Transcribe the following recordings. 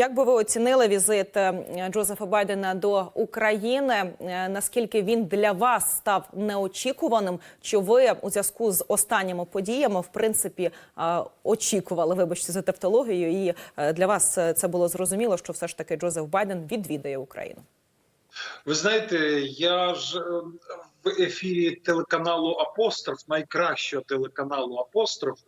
Як би ви оцінили візит е, Джозефа Байдена до України? Е, Наскільки він для вас став неочікуваним? Чи ви у зв'язку з останніми подіями, в принципі, е, очікували, вибачте за тавтологію, і для вас це було зрозуміло, що все ж таки Джозеф Байден відвідає Україну? Ви знаєте, я ж в ефірі телеканалу Апостроф, найкращого телеканалу Апостроф,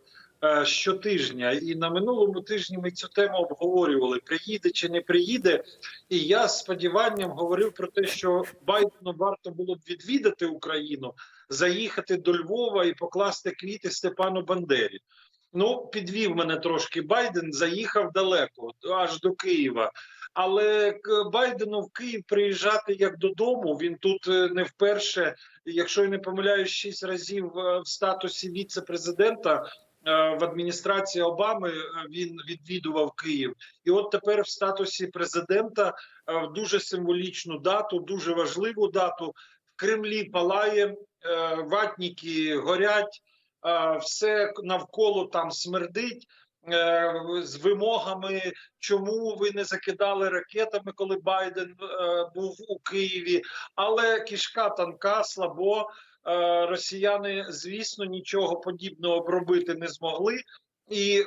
щотижня. І на минулому тижні ми цю тему обговорювали: приїде чи не приїде. І я з сподіванням говорив про те, що Байдену варто було б відвідати Україну, заїхати до Львова і покласти квіти Степану Бандері. Ну, підвів мене трошки Байден, заїхав далеко, аж до Києва. Але Байдену в Київ приїжджати як додому. Він тут е, не вперше, якщо я не помиляюсь, шість разів е, в статусі віце-президента е, в адміністрації Обами е, він відвідував Київ, і от тепер в статусі президента е, в дуже символічну дату, дуже важливу дату в Кремлі палає, е, ватніки горять, е, все навколо там смердить е, з вимогами, чому ви не закидали ракетами, коли Байден е, був у Києві. Але кішка танка, слабо. Е, Росіяни, звісно, нічого подібного обробити не змогли. І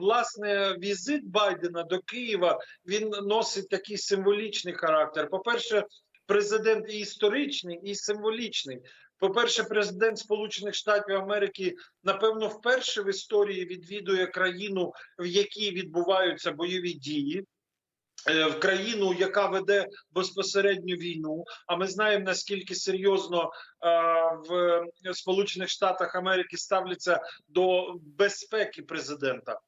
власне візит Байдена до Києва він носить такий символічний характер. По-перше, президент і історичний, і символічний. По-перше, президент Сполучених Штатів Америки напевно вперше в історії відвідує країну, в якій відбуваються бойові дії. Е, В країну, яка веде безпосередню війну, а ми знаємо наскільки серйозно е, в Сполучених Штатах Америки ставляться до безпеки президента.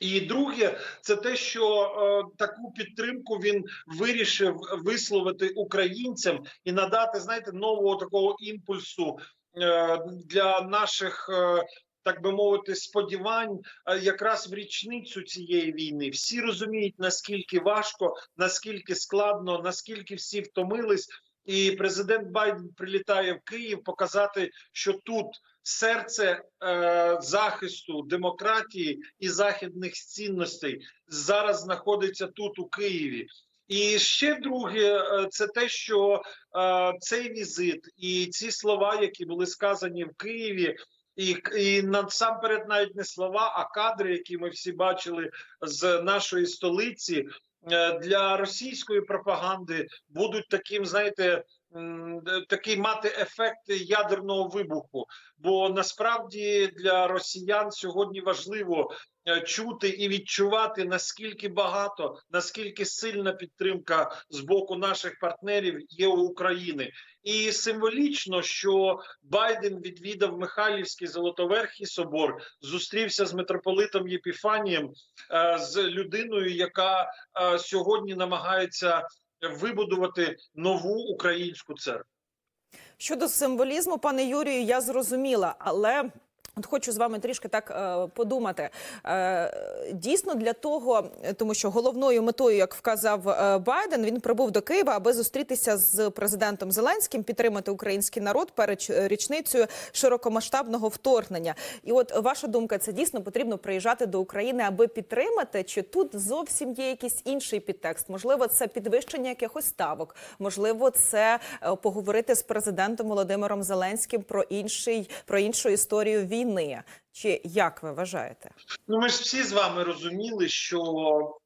І друге, це те, що е, таку підтримку він вирішив висловити українцям і надати, знаєте, нового такого імпульсу е, для наших. Е, так би мовити, сподівань е, якраз в річницю цієї війни всі розуміють наскільки важко, наскільки складно, наскільки всі втомились, і президент Байден прилітає в Київ показати, що тут серце е, захисту демократії і західних цінностей зараз знаходиться тут у Києві. І ще друге, е, це те, що е, цей візит і ці слова, які були сказані в Києві, і, і насамперед навіть не слова, а кадри, які ми всі бачили з нашої столиці е, для російської пропаганди, будуть таким, знаєте, такий мати ефект ядерного вибуху. Бо насправді для росіян сьогодні важливо чути і відчувати наскільки багато, наскільки сильна підтримка з боку наших партнерів є у України. І символічно, що Байден відвідав Михайлівський Золотоверхий собор, зустрівся з митрополитом Єпіфанієм, е, з людиною, яка е, сьогодні намагається вибудувати нову українську церкву. Щодо символізму, пане Юрію, я зрозуміла, але. От хочу з вами трішки так е, подумати. Е, дійсно, для того, тому що головною метою, як вказав е, Байден, він прибув до Києва, аби зустрітися з президентом Зеленським, підтримати український народ перед річницею широкомасштабного вторгнення. І от ваша думка, це дійсно потрібно приїжджати до України, аби підтримати? Чи тут зовсім є якийсь інший підтекст? Можливо, це підвищення якихось ставок, можливо, це е, поговорити з президентом Володимиром Зеленським про інший про іншу історію війни. Чи як ви вважаєте? Ну, ми ж всі з вами розуміли, що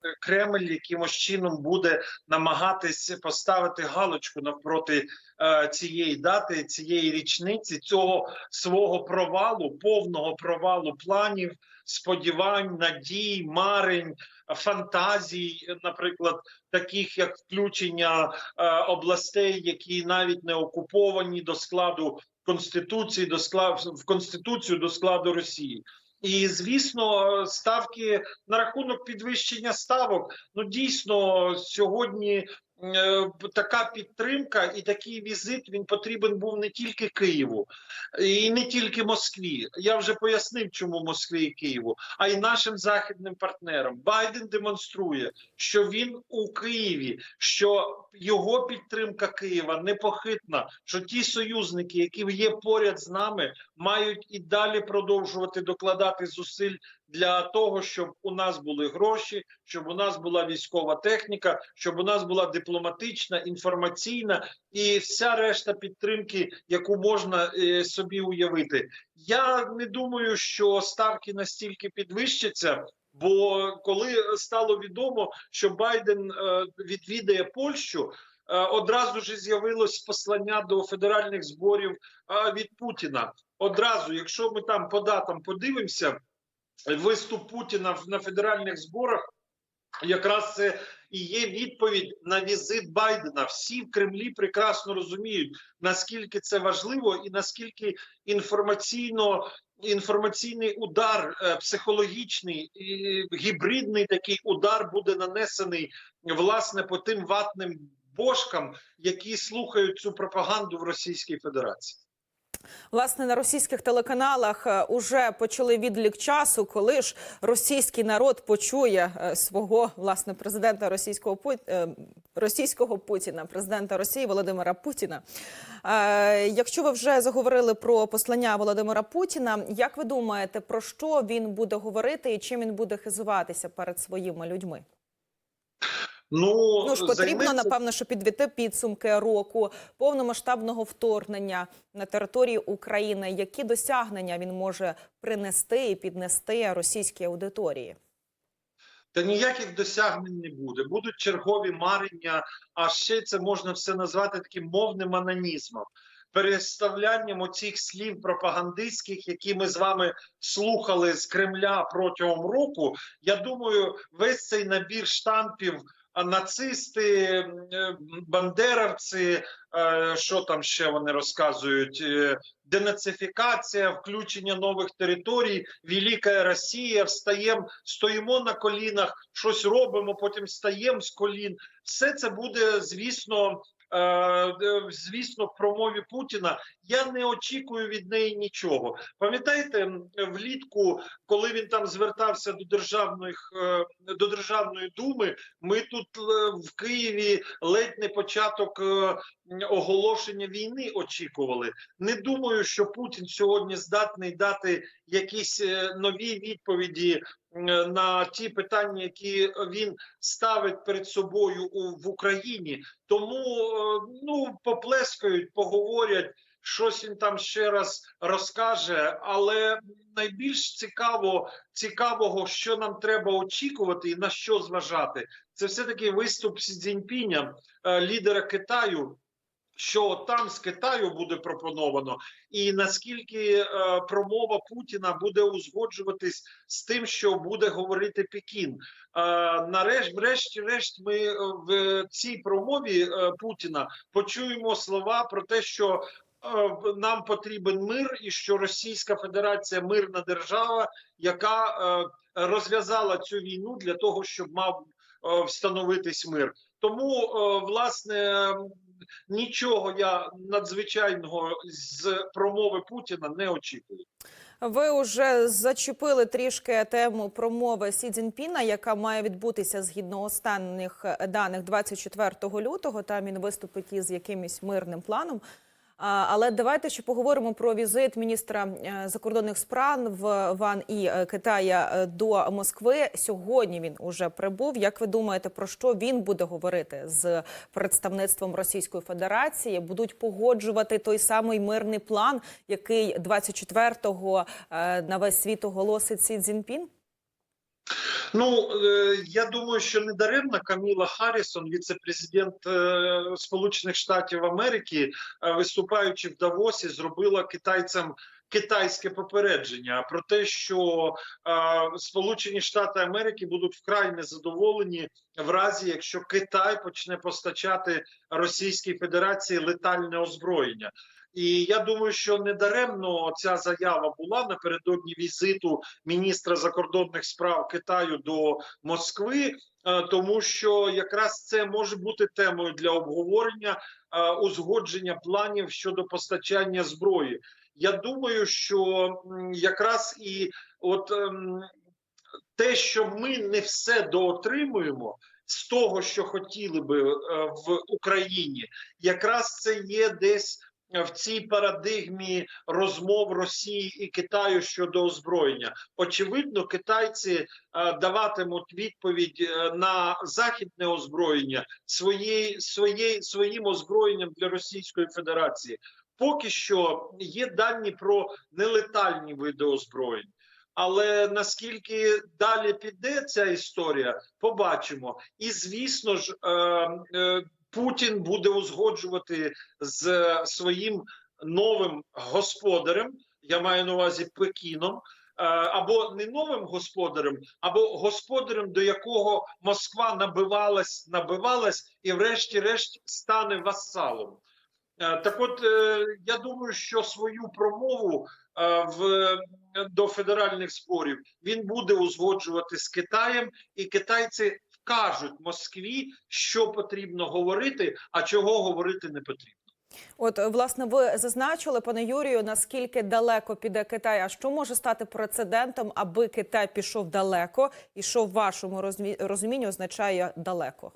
е, Кремль якимось чином буде намагатись поставити галочку навпроти е, цієї дати, цієї річниці, цього свого провалу, повного провалу планів, сподівань, надій, марень, фантазій, наприклад, таких як включення е, областей, які навіть не окуповані до складу конституції, до складу в конституцію до складу Росії. І звісно, ставки на рахунок підвищення ставок. Ну дійсно сьогодні така підтримка і такий візит він потрібен був не тільки Києву і не тільки Москві. Я вже пояснив, чому Москві і Києву, а й нашим західним партнерам. Байден демонструє, що він у Києві, що його підтримка Києва непохитна. Що ті союзники, які є поряд з нами, мають і далі продовжувати докладати зусиль для того, щоб у нас були гроші, щоб у нас була військова техніка, щоб у нас була дипломатична, інформаційна і вся решта підтримки, яку можна е, собі уявити. Я не думаю, що ставки настільки підвищаться. Бо коли стало відомо, що Байден е, відвідає Польщу, е, одразу ж з'явилось послання до федеральних зборів від Путіна. Одразу, якщо ми там по датам подивимося, виступ Путіна на федеральних зборах. Якраз це і є відповідь на візит Байдена. Всі в Кремлі прекрасно розуміють, наскільки це важливо, і наскільки інформаційно інформаційний удар, е, психологічний гібридний такий удар буде нанесений власне по тим ватним бошкам, які слухають цю пропаганду в Російській Федерації. Власне, на російських телеканалах е, уже почали відлік часу, коли ж російський народ почує е, свого власне президента російського е, російського Путіна, президента Росії Володимира Путіна. Якщо ви вже заговорили про послання Володимира Путіна, як ви думаєте, про що він буде говорити і чим він буде хизуватися перед своїми людьми? Ну, Ну ж потрібно займеться- напевно, що підвіти підсумки року повномасштабного вторгнення на території України. Які досягнення він може принести і піднести російській аудиторії? Та ніяких досягнень не буде. Будуть чергові марення, а ще це можна все назвати таким мовним анонізмом. Переставлянням оцих слів пропагандистських, які ми з вами слухали з Кремля протягом року. Я думаю, весь цей набір штампів нацисти, е, бандеровці, е, що там ще вони розказують? е, Денацифікація, включення нових територій, Велика Росія, встаємо, стоїмо на колінах, щось робимо, потім встаємо з колін. Все це буде, звісно, звісно, в промові Путіна. Я не очікую від неї нічого. Пам'ятаєте, влітку, коли він там звертався до державних е, до державної думи, ми тут е, в Києві ледь не початок е, оголошення війни очікували. Не думаю, що Путін сьогодні здатний дати якісь нові відповіді на ті питання, які він ставить перед собою в Україні. Тому ну поплескають, поговорять. Щось він там ще раз розкаже, але найбільш цікаво цікавого, що нам треба очікувати і на що зважати, це все таки виступ Сі Цзіньпіня, е, лідера Китаю. Що там з Китаю буде пропоновано, і наскільки е, промова Путіна буде узгоджуватись з тим, що буде говорити Пекін? Е, нарешті, врешті-решт, ми е, в цій промові е, Путіна почуємо слова про те, що нам потрібен мир, і що Російська Федерація мирна держава, яка е, розв'язала цю війну для того, щоб мав е, встановитись мир. Тому, е, власне, нічого я надзвичайного з промови Путіна не очікую. Ви вже зачепили трішки тему промови Сі Цзіньпіна, яка має відбутися згідно останніх даних 24 лютого. Там він виступить із якимось мирним планом. Але давайте ще поговоримо про візит міністра е, закордонних справ в Ван і е, Китая е, до Москви. Сьогодні він уже прибув. Як ви думаєте, про що він буде говорити з представництвом Російської Федерації? Будуть погоджувати той самий мирний план, який 24-го е, на весь світ оголосить Сі Цзіньпін? Ну е, я думаю, що недаремно Каміла Харрісон, віце-президент е, Сполучених Штатів Америки, е, виступаючи в Давосі, зробила китайцям. Китайське попередження про те, що Сполучені Штати Америки будуть вкрай незадоволені в разі, якщо Китай почне постачати Російській Федерації летальне озброєння. І я думаю, що недаремно ця заява була напередодні візиту міністра закордонних справ Китаю до Москви, е, тому що якраз це може бути темою для обговорення е, узгодження планів щодо постачання зброї. Я думаю, що якраз і от ем, те, що ми не все доотримуємо з того, що хотіли би е, в Україні, якраз це є десь в цій парадигмі розмов Росії і Китаю щодо озброєння. Очевидно, китайці е, даватимуть відповідь е, на західне озброєння своєї, своєї, своїм озброєнням для Російської Федерації. Поки що є дані про нелетальні види озброєнь. Але наскільки далі піде ця історія, побачимо. І звісно ж, е, Путін буде узгоджувати з своїм новим господарем. Я маю на увазі Пекіном. е, Або не новим господарем, або господарем, до якого Москва набивалась, набивалась, і, врешті-решт, стане васалом. Е, Так, от е, я думаю, що свою промову в до федеральних зборів він буде узгоджувати з Китаєм, і китайці вкажуть Москві, що потрібно говорити, а чого говорити не потрібно. От власне ви зазначили, пане Юрію, наскільки далеко піде Китай. А що може стати прецедентом, аби Китай пішов далеко, і що в вашому розумінні означає далеко?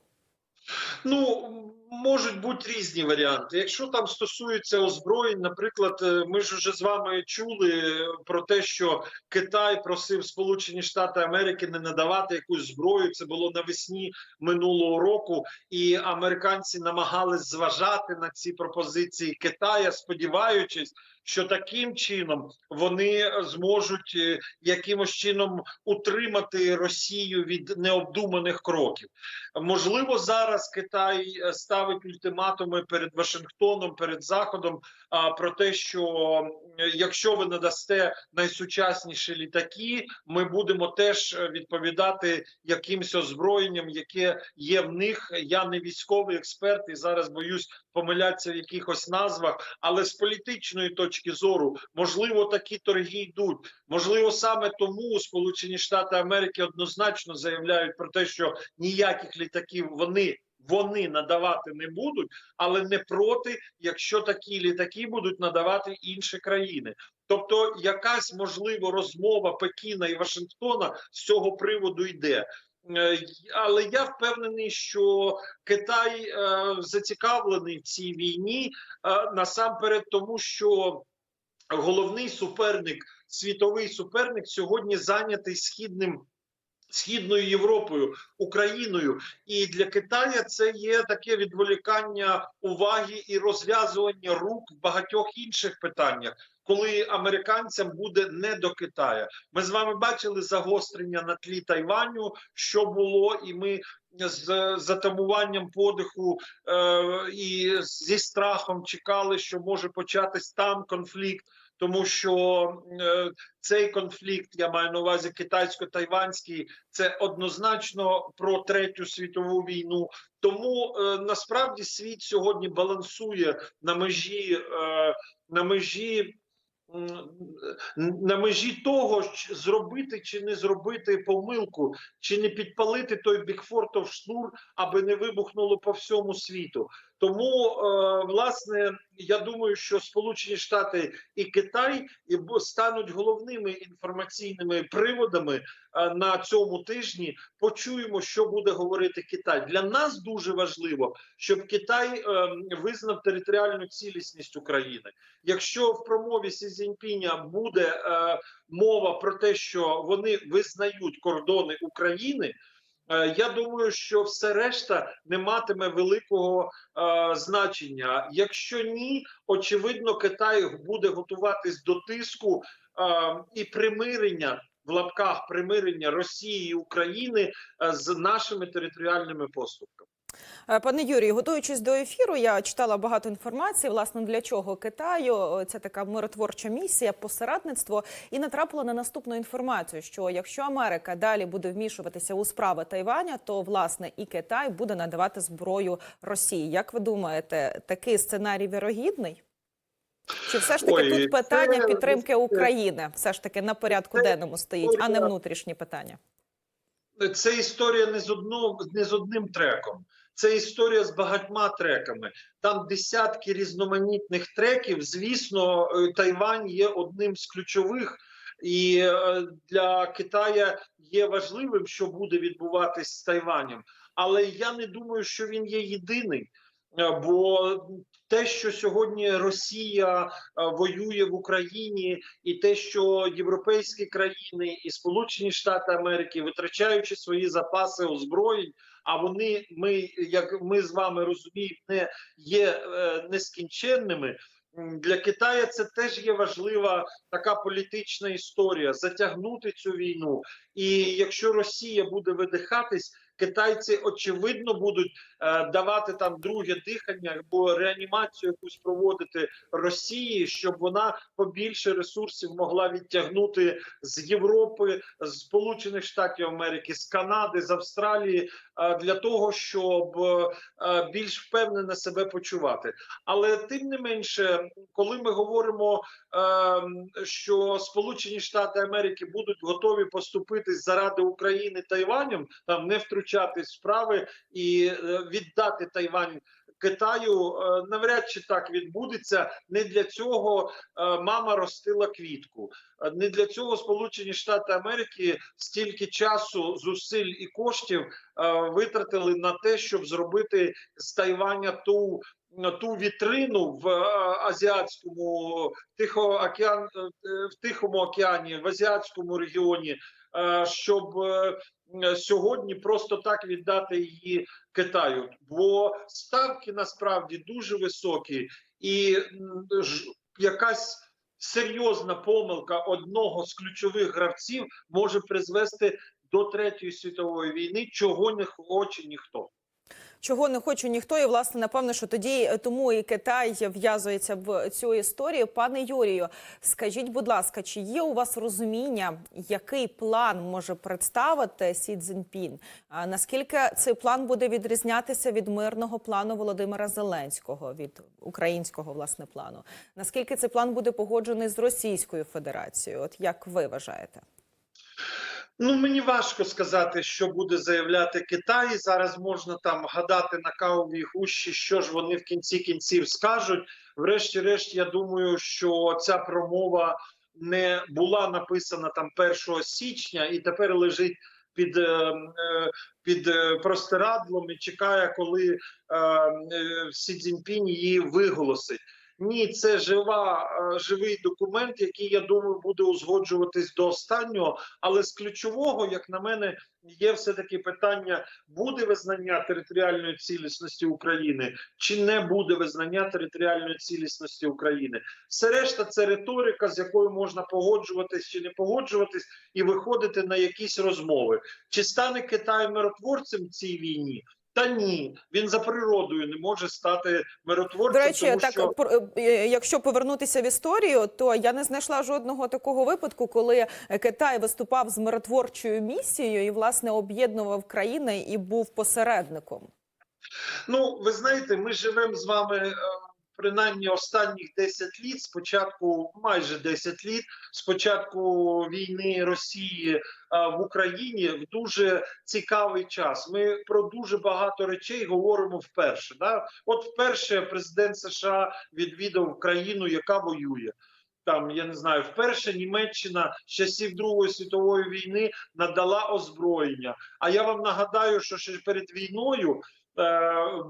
Ну можуть бути різні варіанти. Якщо там стосується озброєнь, наприклад, е, ми ж вже з вами чули про те, що Китай просив Сполучені Штати Америки не надавати якусь зброю. Це було навесні минулого року, і американці намагались зважати на ці пропозиції Китая, сподіваючись. Що таким чином вони зможуть е, якимось чином утримати Росію від необдуманих кроків? Можливо, зараз Китай е, ставить ультиматуми перед Вашингтоном, перед Заходом а, про те, що якщо ви надасте найсучасніші літаки, ми будемо теж е, відповідати якимсь озброєнням, яке є в них. Я не військовий експерт і зараз боюсь помилятися в якихось назвах, але з політичної точки зору можливо такі торги йдуть. Можливо, саме тому Сполучені Штати Америки однозначно заявляють про те, що ніяких літаків вони. Вони надавати не будуть, але не проти, якщо такі літаки будуть надавати інші країни. Тобто, якась можливо розмова Пекіна і Вашингтона з цього приводу йде. Е, Але я впевнений, що Китай е, зацікавлений в цій війні е, насамперед, тому що головний суперник, світовий суперник сьогодні зайнятий східним. Східною Європою, Україною, і для Китая це є таке відволікання уваги і розв'язування рук в багатьох інших питаннях, коли американцям буде не до Китая. Ми з вами бачили загострення на тлі Тайваню, що було, і ми з затамуванням подиху е, і зі страхом чекали, що може початись там конфлікт. Тому що е, цей конфлікт, я маю на увазі китайсько-тайванський, це однозначно про третю світову війну. Тому е, насправді світ сьогодні балансує на межі е, на межі. На межі того, зробити чи не зробити помилку, чи не підпалити той бікфортов шнур, аби не вибухнуло по всьому світу. Тому, е, власне, я думаю, що Сполучені Штати і Китай стануть головними інформаційними приводами е, на цьому тижні. Почуємо, що буде говорити Китай. Для нас дуже важливо, щоб Китай е, визнав територіальну цілісність України. Якщо в промові Сі Цзіньпіня буде мова про те, що вони визнають кордони України. Е, Я думаю, що все решта не матиме великого е, значення. Якщо ні, очевидно, Китай буде готуватись до тиску е, і примирення в лапках примирення Росії і України е, з нашими територіальними поступками. Е, Пане Юрію, готуючись до ефіру, я читала багато інформації. Власне, для чого Китаю це така миротворча місія, посередництво, і натрапила на наступну інформацію: що якщо Америка далі буде вмішуватися у справи Тайваня, то власне і Китай буде надавати зброю Росії. Як ви думаєте, такий сценарій вірогідний? Чи все ж таки Ой, тут питання це- підтримки України все ж таки на порядку це денному стоїть, а не внутрішні питання? Це історія не з одним, не з одним треком. Це історія з багатьма треками. Там десятки різноманітних треків. Звісно, е, Тайвань є одним з ключових, і е, для Китая є важливим, що буде відбуватись з Тайванем. Але я не думаю, що він є єдиний. Е, Бо те, що сьогодні Росія воює в Україні, і те, що європейські країни і Сполучені Штати Америки, витрачаючи свої запаси озброєнь, а вони ми, як ми з вами розуміємо, не є е, нескінченними. Для Китаю це теж є важлива така політична історія затягнути цю війну. І якщо Росія буде видихатись, китайці очевидно будуть е, давати там друге дихання або реанімацію якусь проводити Росії, щоб вона побільше ресурсів могла відтягнути з Європи, з Сполучених Штатів Америки, з Канади, з Австралії для того, щоб е, більш впевнено себе почувати. Але тим не менше, коли ми говоримо, е, що Сполучені Штати Америки будуть готові поступитись заради України Тайванем, там не втручатись в справи і е, віддати Тайвань. Китаю е, навряд чи так відбудеться. Не для цього е, мама ростила квітку. Е, Не для цього Сполучені Штати Америки стільки часу, зусиль і коштів витратили на те, щоб зробити з Тайваня ту ту вітрину в азіатському тихоокеан в Тихому океані, в азіатському регіоні, щоб сьогодні просто так віддати її Китаю. Бо ставки насправді дуже високі, і ж- якась серйозна помилка одного з ключових гравців може призвести до третьої світової війни, чого не хоче ніхто. Чого не хоче ніхто, і власне напевно, що тоді е, тому і Китай в'язується в цю історію. Пане Юрію, скажіть, будь ласка, чи є у вас розуміння, який план може представити Сі Цзіньпін? А наскільки цей план буде відрізнятися від мирного плану Володимира Зеленського, від українського власне плану? Наскільки цей план буде погоджений з Російською Федерацією? От як ви вважаєте? Ну мені важко сказати, що буде заявляти Китай. Зараз можна там гадати на кавовій гущі, що ж вони в кінці кінців скажуть. Врешті-решт, я думаю, що ця промова не була написана там 1 січня і тепер лежить. Під е, е, під е, простирадлом і чекає, коли Сі Цзіньпінь її виголосить. Ні, це жива е, живий документ, який я думаю буде узгоджуватись до останнього. Але з ключового, як на мене, є все таки питання: буде визнання територіальної цілісності України чи не буде визнання територіальної цілісності України. Все решта це риторика, з якою можна погоджуватись чи не погоджуватись, і виходити на якісь розмови. Чи стане Китай миротворцем в цій війні? Та ні, він за природою не може стати миротворцем. До речі, тому так що... про- е, якщо повернутися в історію, то я не знайшла жодного такого випадку, коли Китай виступав з миротворчою місією і власне об'єднував країни і був посередником. Ну, ви знаєте, ми живемо з вами е, принаймні останніх 10 літ, спочатку майже 10 літ, спочатку війни Росії в Україні в дуже цікавий час. Ми про дуже багато речей говоримо вперше. Да? От вперше президент США відвідав країну, яка воює. Там я не знаю, вперше Німеччина з часів Другої світової війни надала озброєння. А я вам нагадаю, що ще перед війною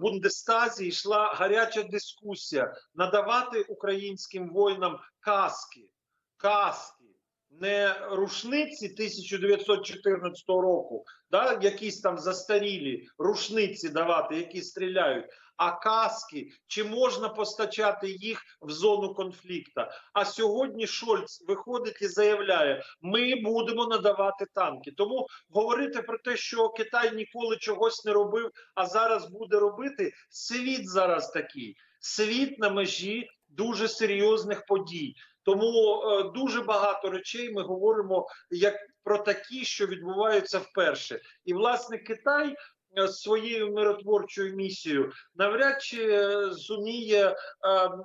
Бундестазі йшла гаряча дискусія надавати українським воїнам каски, каски, не рушниці 1914 року, да, якісь там застарілі рушниці давати, які стріляють. А каски чи можна постачати їх в зону конфлікту? А сьогодні Шольц виходить і заявляє: ми будемо надавати танки. Тому говорити про те, що Китай ніколи чогось не робив, а зараз буде робити. Світ зараз такий. Світ на межі дуже серйозних подій. Тому е, дуже багато речей ми говоримо як про такі, що відбуваються вперше. І власне Китай своєю миротворчою місією навряд чи е, зуміє е,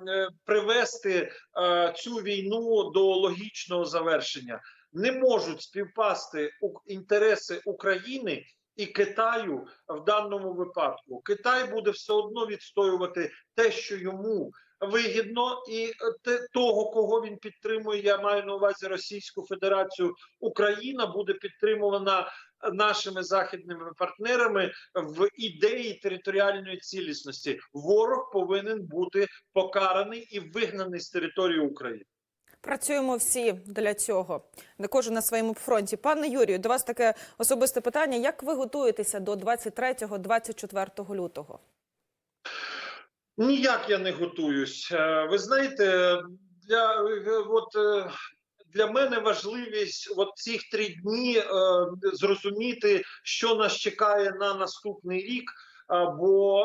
е, привести е, цю війну до логічного завершення. Не можуть співпасти інтереси України і Китаю в даному випадку. Китай буде все одно відстоювати те, що йому вигідно, і е, те, того, кого він підтримує, я маю на увазі Російську Федерацію. Україна буде підтримувана нашими західними партнерами в ідеї територіальної цілісності. Ворог повинен бути покараний і вигнаний з території України. Працюємо всі для цього. Не кожен на своєму фронті. Пане Юрію, до вас таке особисте питання. Як ви готуєтеся до 23-24 лютого? Ніяк я не готуюсь. Е, Ви знаєте, для е, от е, для мене важливість от цих три дні е, зрозуміти, що нас чекає на наступний рік. Або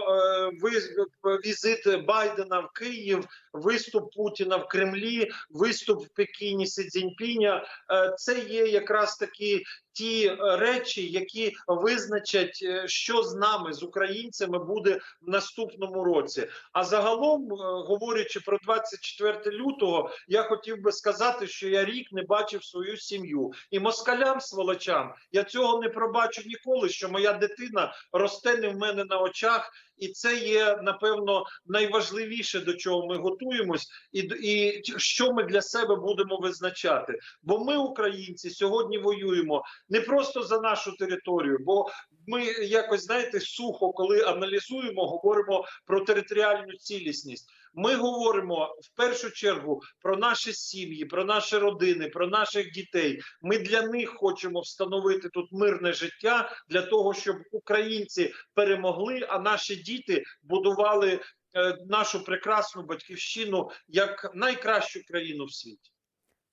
Бо е, візит Байдена в Київ, виступ Путіна в Кремлі, виступ в Пекіні Сі Цзіньпіня е, – це є якраз такі ті е, речі, які визначать, е, що з нами, з українцями, буде в наступному році. А загалом, е, говорячи про 24 лютого, я хотів би сказати, що я рік не бачив свою сім'ю і москалям, сволочам, я цього не пробачу ніколи. Що моя дитина росте не в мене на очах, і це є напевно найважливіше до чого ми готуємось, і, і що ми для себе будемо визначати. Бо ми, українці, сьогодні воюємо не просто за нашу територію, бо ми якось знаєте сухо, коли аналізуємо, говоримо про територіальну цілісність. Ми говоримо в першу чергу про наші сім'ї, про наші родини, про наших дітей. Ми для них хочемо встановити тут мирне життя для того, щоб українці перемогли, а наші діти будували е, нашу прекрасну батьківщину як найкращу країну в світі.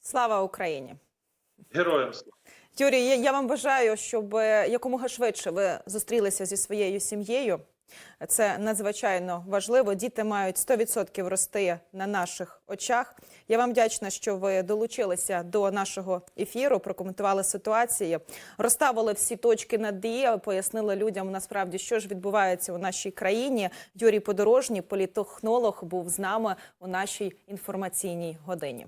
Слава Україні! Героям слава! Юрій, я- вам бажаю, щоб е, якомога швидше ви зустрілися зі своєю сім'єю. Це надзвичайно важливо. Діти мають 100% рости на наших очах. Я вам вдячна, що ви долучилися до нашого ефіру, прокоментували ситуацію, розставили всі точки над «і», пояснили людям насправді, що ж відбувається у нашій країні. Юрій Подорожній, політехнолог, був з нами у нашій інформаційній годині.